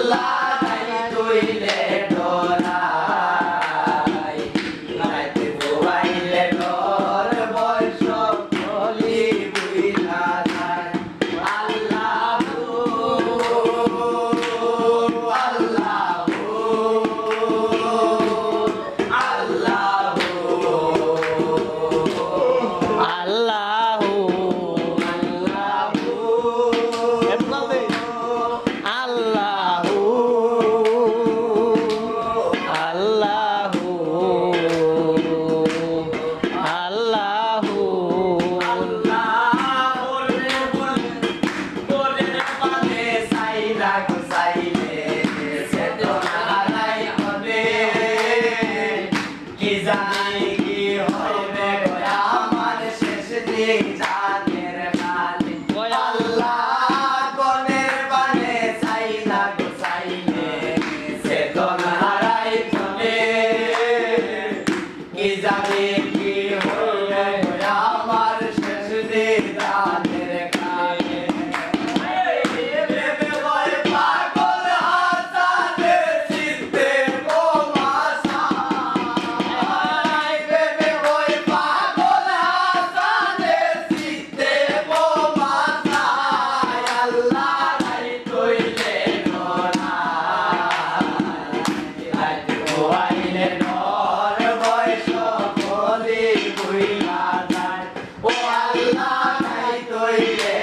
আল্লাহ নাই তুইলে Thank you. Yeah.